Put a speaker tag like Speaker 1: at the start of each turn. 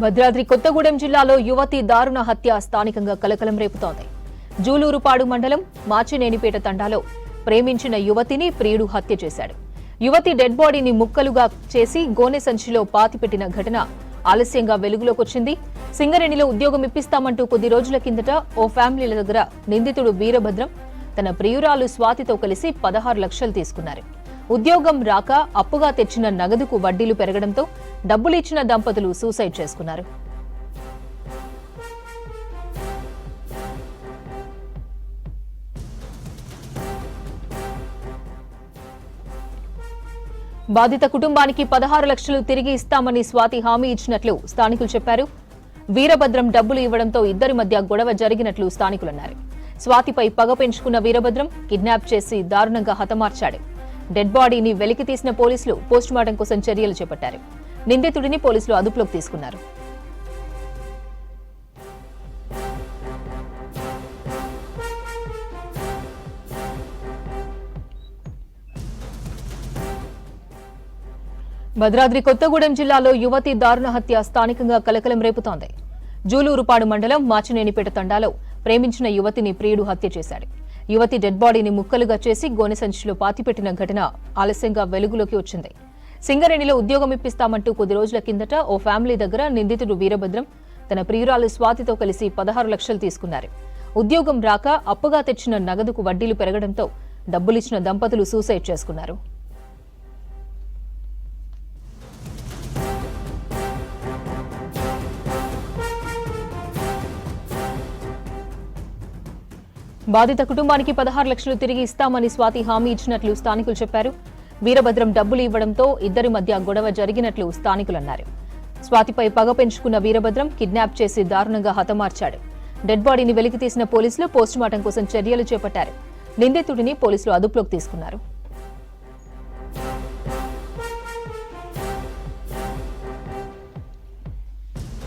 Speaker 1: భద్రాద్రి కొత్తగూడెం జిల్లాలో యువతి దారుణ హత్య స్థానికంగా కలకలం రేపుతోంది. జూలూరుపాడు మండలం మాచినేనిపేట తండాలో ప్రేమించిన యువతిని ప్రియుడు హత్య చేశాడు. యువతి డెడ్ బాడీని ముక్కలుగా చేసి గోనె సంచిలో పాతిపెట్టిన ఘటన ఆలస్యంగా వెలుగులోకొచ్చింది. సింగరేణిలో ఉద్యోగం ఇప్పిస్తామంటూ కొద్ది రోజుల కిందట ఓ ఫ్యామిలీల దగ్గర నిందితుడు వీరభద్రం తన ప్రియురాలు స్వాతితో కలిసి పదహారు లక్షలు తీసుకున్నారు. ఉద్యోగం రాక అప్పుగా తెచ్చిన నగదుకు వడ్డీలు పెరగడంతో డబ్బులు ఇచ్చిన దంపతులు సూసైడ్ చేసుకున్నారు. బాధిత కుటుంబానికి పదహారు లక్షలు తిరిగి ఇస్తామని స్వాతి హామీ ఇచ్చినట్లు స్థానికులు చెప్పారు. వీరభద్రం డబ్బులు ఇవ్వడంతో ఇద్దరి మధ్య గొడవ జరిగినట్లు స్థానికులన్నారు. స్వాతిపై పగ పెంచుకున్న వీరభద్రం కిడ్నాప్ చేసి దారుణంగా హతమార్చాడు. డెడ్ బాడీని వెలికి తీసిన పోలీసులు పోస్టుమార్టం కోసం చర్యలు చేపట్టారు. నిందితుడిని పోలీసులు అదుపులోకి తీసుకున్నారు. భద్రాద్రి కొత్తగూడెం జిల్లాలో యువతి దారుణ హత్య స్థానికంగా కలకలం రేపుతోంది. జూలూరుపాడు మండలం మాచినేనిపేట తండాలో ప్రేమించిన యువతిని ప్రియుడు హత్య చేశాడు. యువతి డెడ్ బాడీని ముక్కలుగా చేసి గోనె సంచిలో పాతిపెట్టిన ఘటన ఆలస్యంగా వెలుగులోకి వచ్చింది. సింగరేణిలో ఉద్యోగం ఇప్పిస్తామంటూ కొద్ది రోజుల కిందట ఓ ఫ్యామిలీ దగ్గర నిందితుడు వీరభద్రం తన ప్రియురాలు స్వాతితో కలిసి పదహారు లక్షలు తీసుకున్నారు. ఉద్యోగం రాక అప్పుగా తెచ్చిన నగదుకు వడ్డీలు పెరగడంతో డబ్బులిచ్చిన దంపతులు సూసైడ్ చేసుకున్నారు. బాధిత కుటుంబానికి పదహారు లక్షలు తిరిగి ఇస్తామని స్వాతి హామీ ఇచ్చినట్లు స్థానికులు చెప్పారు. వీరభద్రం డబ్బులు ఇవ్వడంతో ఇద్దరి మధ్య గొడవ జరిగినట్లు స్థానికులు అన్నారు స్వాతిపై పగ పెంచుకున్న వీరభద్రం కిడ్నాప్ చేసి దారుణంగా హతమార్చాడు. డెడ్ బాడీని వెలికి తీసిన పోలీసులు పోస్టుమార్టం కోసం చర్యలు చేపట్టారు. నిందితుడిని పోలీసులు అదుపులోకి తీసుకున్నారు.